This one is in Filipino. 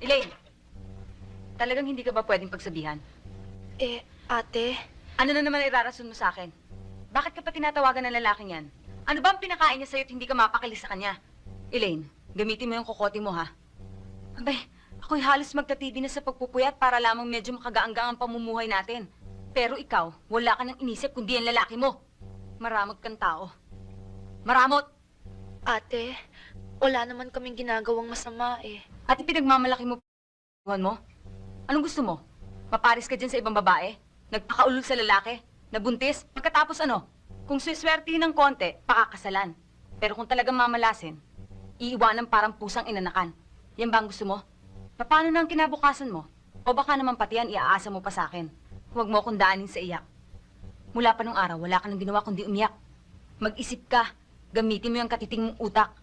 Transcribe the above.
Elaine, talagang hindi ka ba pwedeng pagsabihan? Eh, ate, Ano na naman irarason mo sa akin? Bakit ka pa tinatawagan ng lalaking yan? Ano ba ang pinakain niya sa'yo at hindi ka mapakali sa kanya? Elaine, gamitin mo yung kokote mo, ha? Abay, ako'y halos magtatibi na sa pagpupuyat para lamang medyo makagaanggang ang pamumuhay natin. Pero ikaw, wala ka nang inisip kundi ang lalaki mo. Maramot kang tao. Maramot! Ate, wala naman kaming ginagawang masama eh. At ipinagmamalaki mo p***uhan mo? Anong gusto mo? Maparis ka dyan sa ibang babae? Nagpakaulol sa lalaki? Nabuntis? Pagkatapos ano? Kung siswerte ng konti, pakakasalan. Pero kung talagang mamalasin, iiwanan parang pusang inanakan. Yan ba ang gusto mo? Paano na ang kinabukasan mo? O baka naman pati yan iaasa mo pa sa akin? Huwag mo akong daanin sa iyak. Mula pa nung araw, wala ka nang ginawa kundi umiyak. Mag-isip ka. Gamitin mo yung katiting mong utak.